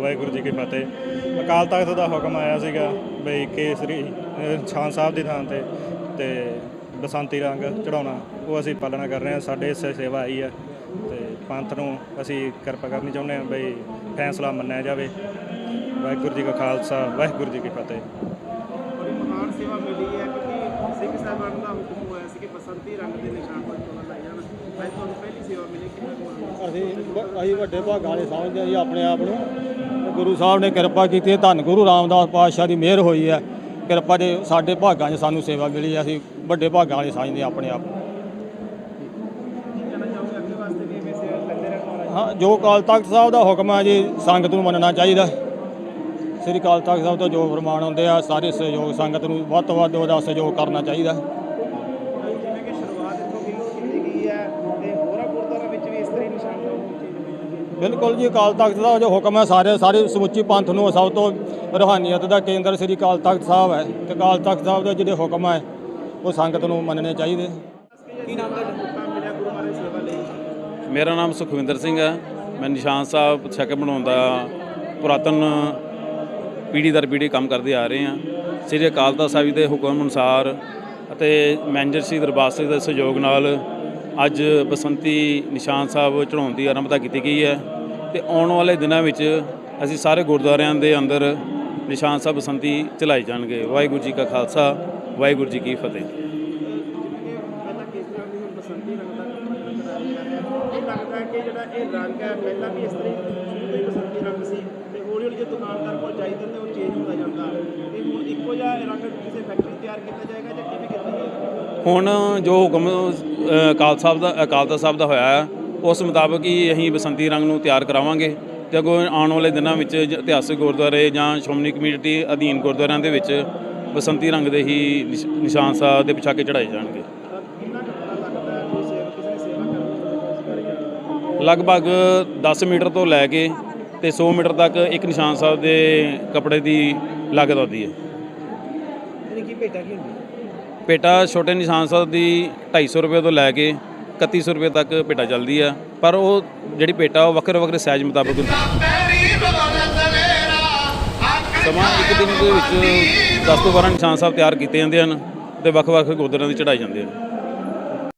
ਵਾਹਿਗੁਰੂ ਜੀ ਕੀ ਫਤਿਹ। ਅਕਾਲ ਤਖਤ ਦਾ ਹੁਕਮ ਆਇਆ ਸੀਗਾ ਬਈ ਕੇਸਰੀ ਛਾਂ ਸਾਹਿਬ ਦੀ ਥਾਂ ਤੇ ਤੇ ਬਸੰਤੀ ਰੰਗ ਚੜਾਉਣਾ ਉਹ ਅਸੀਂ ਪਾਲਣਾ ਕਰ ਰਹੇ ਹਾਂ, ਸਾਡੇ ਇਸੇ ਸੇਵਾ ਆਈ ਹੈ ਤੇ ਪੰਥ ਨੂੰ ਅਸੀਂ ਕਿਰਪਾ ਕਰਨੀ ਚਾਹੁੰਦੇ ਹਾਂ ਬਈ ਫੈਸਲਾ ਮੰਨਿਆ ਜਾਵੇ। ਵਾਹਿਗੁਰੂ ਜੀ ਕਾ ਖਾਲਸਾ ਵਾਹਿਗੁਰੂ ਜੀ ਕੀ ਫਤਿਹ। ਬੜੀ ਮਹਾਨ ਸੇਵਾ ਮਿਲੀ ਹੈ ਕਿਉਂਕਿ ਸਿੱਖ ਸਾਹਿਬਾਨ ਦਾ ਹੁਕਮ ਹੋਇਆ ਸੀ ਕਿ ਬਸੰਤੀ ਰੰਗ ਦੇ ਨਿਸ਼ਾਨ ਪਰ ਤੋਂ ਲਾਈ ਜਾਣ। ਅੱਜ ਤੁਹਾਨੂੰ ਪਹਿਲੀ ਸੇਵਾ ਮਿਲੀ ਕਿੰਨਾ ਅਸੀਂ ਅਸੀਂ ਵੱਡੇ ਭਾਗਾਂ ਵਾਲੇ ਸਮਝਦੇ ਹਾਂ ਜੀ ਆਪਣੇ ਆਪ ਨੂੰ। ਗੁਰੂ ਸਾਹਿਬ ਨੇ ਕਿਰਪਾ ਕੀਤੀ ਹੈ ਧੰਨ ਗੁਰੂ ਰਾਮਦਾਸ ਪਾਤਸ਼ਾਹ ਦੀ ਮਿਹਰ ਹੋਈ ਹੈ। ਕਿਰਪਾ ਦੇ ਸਾਡੇ ਭਾਗਾਂ 'ਚ ਸਾਨੂੰ ਸੇਵਾ ਮਿਲੀ ਹੈ ਅਸੀਂ ਵੱਡੇ ਭਾਗਾਂ ਵਾਲੇ ਸਮਝਦੇ ਹਾਂ ਆਪਣੇ ਆਪ ਨੂੰ। ਕੀ ਕਹਿਣਾ ਚਾਹੋਗੇ ਅੱਗੇ ਵਾਸਤੇ ਵੀ ਐਵੇਂ ਸੇਵਾ ਲੈਂਦੇ ਰਹਿਣ ਵਾਲਾ ਹਾਂ ਜੋ ਅਕਾਲ ਤਖਤ ਸਾਹਿਬ ਦਾ ਹੁਕਮ ਹੈ ਜੀ ਸੰਗਤ ਨੂੰ ਮੰਨਣਾ ਚਾਹੀਦਾ। ਸ੍ਰੀ ਅਕਾਲ ਤਖਤ ਸਾਹਿਬ ਤੋਂ ਜੋ ਫਰਮਾਨ ਹੁੰਦੇ ਆ ਸਾਰੇ ਸਹਿਯੋਗ ਸੰਗਤ ਨੂੰ ਵੱਧ ਤੋਂ ਵੱਧ ਉਹਦਾ ਸਹਿਯੋਗ ਕਰਨਾ ਚਾਹੀਦਾ। ਜਿਵੇਂ ਕਿ ਸ਼ੁਰੂਆਤ ਇੱਥੋਂ ਕੀ ਕੀਤੀ ਗਈ ਹੈ ਤੇ ਹੋਰਾਂ ਗੁਰਦੁਆਰਾ ਵਿੱਚ ਵੀ ਇਸ ਤਰ੍ਹਾਂ ਹੀ ਨਿਸ਼ਾਨ ਦਾ ਹੋਣਾ ਚਾਹੀਦਾ ਬਿਲਕੁਲ ਜੀ ਅਕਾਲ ਤਖਤ ਦਾ ਜੋ ਹੁਕਮ ਹੈ ਸਾਰੇ ਸਾਰੇ ਸਮੁੱਚੀ ਪੰਥ ਨੂੰ ਸਭ ਤੋਂ ਰੂਹਾਨੀਅਤ ਦਾ ਕੇਂਦਰ ਸ੍ਰੀ ਅਕਾਲ ਤਖਤ ਸਾਹਿਬ ਹੈ। ਤੇ ਅਕਾਲ ਤਖਤ ਸਾਹਿਬ ਦੇ ਜਿਹੜੇ ਹੁਕਮ ਹੈ ਉਹ ਸੰਗਤ ਨੂੰ ਮੰਨਣੇ ਚਾਹੀਦੇ। ਕੀ ਨਾਮ ਦਾ ਮਿਲਿਆ ਗੁਰੂ ਮਹਾਰਾਜ ਸੇਵਾ ਲਈ। ਮੇਰਾ ਨਾਮ ਸੁਖਵਿੰਦਰ ਸਿੰਘ ਹੈ। ਮੈਂ ਨਿਸ਼ਾਨ ਸਾਹਿਬ ਛੱਕ ਬਣਾਉਣ ਦਾ ਪੁਰਾਤਨ ਪੀੜ੍ਹੀ ਦਰ ਪੀੜ੍ਹੀ ਕੰਮ ਕਰਦੇ ਆ ਰਹੇ ਹਾਂ। ਸ੍ਰੀ ਅਕਾਲ ਤਖਤ ਸਾਹਿਬ ਦੇ ਹੁਕਮ ਅਨੁਸਾਰ ਅਤੇ ਮੈਨੇਜਰ ਸ਼੍ਰੀ ਦਰਬਾਰ ਸਿੰਘ ਦੇ ਸਹਿਯੋਗ ਨਾਲ ਅੱਜ ਬਸੰਤੀ ਨਿਸ਼ਾਨ ਸਾਹਿਬ ਚੜਾਉਣ ਦੀ ਆਰੰਭਤਾ ਕੀਤੀ ਗਈ ਹੈ ਤੇ ਆਉਣ ਵਾਲੇ ਦਿਨਾਂ ਵਿੱਚ ਅਸੀਂ ਸਾਰੇ ਗੁਰਦੁਆਰਿਆਂ ਦੇ ਅੰਦਰ ਨਿਸ਼ਾਨ ਸਾਹਿਬ ਬਸੰਤੀ ਚਲਾਏ ਜਾਣਗੇ। ਵਾਹਿਗੁਰੂ ਜੀ ਕਾ ਖਾਲਸਾ, ਵਾਹਿਗੁਰੂ ਜੀ ਕੀ ਫਤਿਹ। ਰੰਗ ਹੁਣ ਰੰਗ ਦਾ ਰੰਗ ਕਰਾਇਆ ਜਾ ਰਿਹਾ। ਹੈ ਇਹ ਲੱਗਦਾ ਹੈ ਕਿ ਜਿਹੜਾ ਇਹ ਰੰਗ ਹੈ ਪਹਿਲਾਂ ਵੀ ਇਸ ਤਰ੍ਹਾਂ ਸ਼ੁਰੂ ਤੋਂ ਹੀ ਬਸੰਤੀ ਰੰਗ ਸੀ ਤੇ ਹੌਲੀ ਹੌਲੀ ਜੇ ਦੁਕਾਨਦਾਰ ਕੋਲ ਜਾਈਦਾ ਤੇ ਉਹ ਚੇਂਜ ਹੁੰਦਾ ਜਾਂਦਾ। ਤੇ ਹੁਣ ਇੱਕੋ ਜਿਹਾ ਰੰਗ ਕਿਸੇ ਫੈਕਟਰੀ ਤਿਆਰ ਕੀਤਾ ਜਾਏਗਾ ਜਾਂ ਕਿਵੇਂ ਕੀਤਾ ਜਾਏਗਾ? ਹੁਣ ਜੋ ਹੁਕਮ ਅ, ਅਕਾਲ ਸਾਹਿਬ ਦਾ ਅਕਾਲ ਤਖਤ ਸਾਹਿਬ ਦਾ ਹੋਇਆ ਹੈ ਉਸ ਮੁਤਾਬਕ ਹੀ ਅਸੀਂ ਬਸੰਤੀ ਰੰਗ ਨੂੰ ਤਿਆਰ ਕਰਾਵਾਂਗੇ। ਤੇ ਅੱਗੋਂ ਆਉਣ ਵਾਲੇ ਦਿਨਾਂ ਵਿੱਚ ਇਤਿਹਾਸਿਕ ਗੁਰਦੁਆਰੇ ਜਾਂ ਸ਼੍ਰੋਮਣੀ ਕਮੇਟੀ ਅਧੀਨ ਗੁਰਦੁਆਰਿਆਂ ਦੇ ਵਿੱਚ ਬਸੰਤੀ ਰੰਗ ਦੇ ਹੀ ਨਿਸ਼- ਨਿਸ਼ਾਨ ਸਾਹਿਬ ਦੇ ਪਿਛਾਕੇ ਚੜਾਏ ਜਾਣਗੇ। ਲਗਭਗ 10 ਮੀਟਰ ਤੋਂ ਲੈ ਕੇ ਤੇ 100 ਮੀਟਰ ਤੱਕ ਇੱਕ ਨਿਸ਼ਾਨ ਸਾਹਿਬ ਦੇ ਕੱਪੜੇ ਦੀ ਲਾਗਤ ਆਉਂਦੀ ਹੈ। ਯਾਨੀ ਕਿ ਭੇਟਾ ਕੀ ਹੁੰਦੀ? ਹੈ ਪੇਟਾ ਛੋਟੇ ਨਿਸ਼ਾਨ ਸਾਹਿਬ ਦੀ 250 ਰੁਪਏ ਤੋਂ ਲੈ ਕੇ 3100 ਰੁਪਏ ਤੱਕ ਪੇਟਾ ਚੱਲਦੀ ਆ ਪਰ ਉਹ ਜਿਹੜੀ ਪੇਟਾ ਉਹ ਵੱਖਰੇ ਵੱਖਰੇ ਸਾਈਜ਼ ਮੁਤਾਬਕ ਹੁੰਦੀ ਸਮਾਂ ਇੱਕ ਦਿਨ ਦੇ ਵਿੱਚ 10 ਤੋਂ 12 ਨਿਸ਼ਾਨ ਸਾਹਿਬ ਤਿਆਰ ਕੀਤੇ ਜਾਂਦੇ ਹਨ ਤੇ ਵੱਖ-ਵੱਖ ਗੁਰਦੁਆਰਿਆਂ ਦੇ ਚੜਾਏ ਜਾਂਦੇ ਹਨ